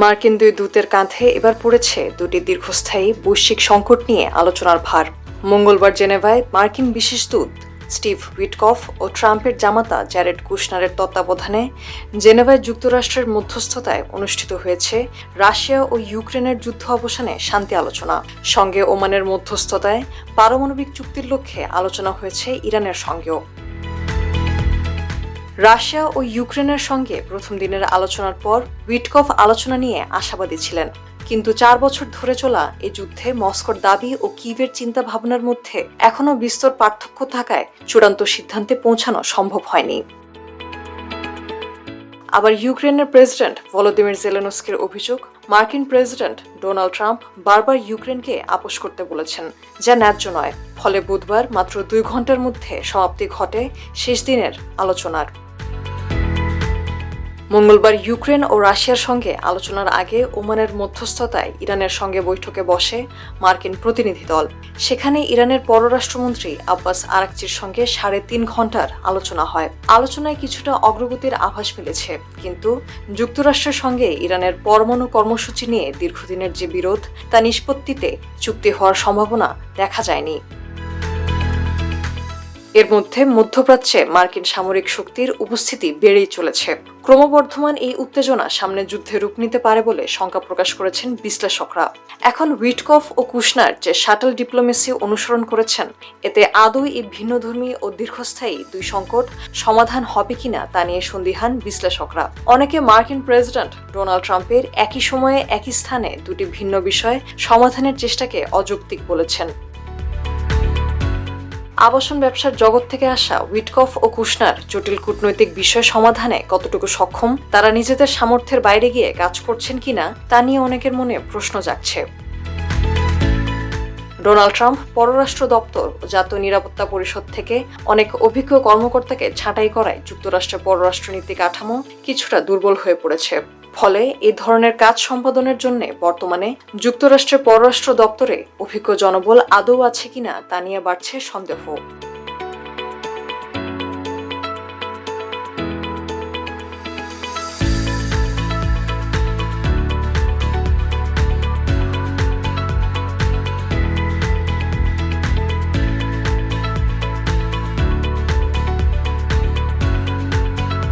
মার্কিন দুই দূতের কাঁধে এবার পড়েছে দুটি দীর্ঘস্থায়ী বৈশ্বিক সংকট নিয়ে আলোচনার ভার। মঙ্গলবার জেনেভায় মার্কিন বিশেষ দূত স্টিভ উইটকফ ও ট্রাম্পের জামাতা জ্যারেড কুশনারের তত্ত্বাবধানে জেনেভায় যুক্তরাষ্ট্রের মধ্যস্থতায় অনুষ্ঠিত হয়েছে রাশিয়া ও ইউক্রেনের যুদ্ধ অবসানে শান্তি আলোচনা। সঙ্গে ওমানের মধ্যস্থতায় পারমাণবিক চুক্তির লক্ষ্যে আলোচনা হয়েছে ইরানের সঙ্গেও। রাশিয়া ও ইউক্রেনের সঙ্গে প্রথম দিনের আলোচনার পর উইটকফ আলোচনা নিয়ে আশাবাদী ছিলেন। কিন্তু চার বছর ধরে চলা এ যুদ্ধে মস্কোর দাবি ও কিভের চিন্তা ভাবনার মধ্যে এখনও বিস্তর পার্থক্য থাকায় চূড়ান্ত সিদ্ধান্তে পৌঁছানো সম্ভব হয়নি। আবার ইউক্রেনের প্রেসিডেন্ট ভলোদিমির জেলেনস্কির অভিযোগ, মার্কিন প্রেসিডেন্ট ডোনাল্ড ট্রাম্প বারবার ইউক্রেনকে আপোষ করতে বলেছেন, যা ন্যায্য নয়। ফলে বুধবার মাত্র দুই ঘণ্টার মধ্যে সমাপ্তি ঘটে শেষ দিনের আলোচনার। মঙ্গলবার ইউক্রেন ও রাশিয়ার সঙ্গে আলোচনার আগে ওমানের মধ্যস্থতায় ইরানের সঙ্গে বৈঠকে বসে মার্কিন প্রতিনিধি দল। সেখানে ইরানের পররাষ্ট্রমন্ত্রী আব্বাস আরাকচির সঙ্গে সাড়ে তিন ঘণ্টার আলোচনা হয়। আলোচনায় কিছুটা অগ্রগতির আভাস মিলেছে, কিন্তু যুক্তরাষ্ট্রের সঙ্গে ইরানের পরমাণু কর্মসূচি নিয়ে দীর্ঘদিনের যে বিরোধ, তা নিষ্পত্তিতে চুক্তি হওয়ার সম্ভাবনা দেখা যায়নি। এর মধ্যে মধ্যপ্রাচ্যে মার্কিন সামরিক শক্তির উপস্থিতি বেড়েই চলেছে। ক্রমবর্ধমান এই উত্তেজনা সামনে যুদ্ধে রূপ নিতে পারে বলে শঙ্কা প্রকাশ করেছেন বিশ্লেষকরা। এখন উইটকফ ও কুশনার যে শাটল ডিপ্লোমেসি অনুসরণ করেছেন, এতে আদৌ এই ভিন্নধর্মী ও দীর্ঘস্থায়ী দুই সংকট সমাধান হবে কিনা তা নিয়ে সন্দিহান বিশ্লেষকরা। অনেকে মার্কিন প্রেসিডেন্ট ডোনাল্ড ট্রাম্পের একই সময়ে একই স্থানে দুটি ভিন্ন বিষয় সমাধানের চেষ্টাকে অযৌক্তিক বলেছেন। আবাসন ব্যবসার জগৎ থেকে আসা উইটকফ ও কুশনার জটিল কূটনৈতিক বিষয় সমাধানে কতটুকু সক্ষম, তারা নিজেদের সামর্থ্যের বাইরে গিয়ে কাজ করছেন কিনা, তা নিয়ে অনেকের মনে প্রশ্ন জাগছে। ডোনাল্ড ট্রাম্প পররাষ্ট্র দপ্তর ও জাতীয় নিরাপত্তা পরিষদ থেকে অনেক অভিজ্ঞ কর্মকর্তাকে ছাঁটাই করায় যুক্তরাষ্ট্রের পররাষ্ট্রনীতি কাঠামো কিছুটা দুর্বল হয়ে পড়েছে। ফলে এ ধরনের কাজ সম্পাদনের জন্য বর্তমানে যুক্তরাষ্ট্রের পররাষ্ট্র দপ্তরে অভিজ্ঞ জনবল আদৌ আছে কিনা তা নিয়ে বাড়ছে সন্দেহ।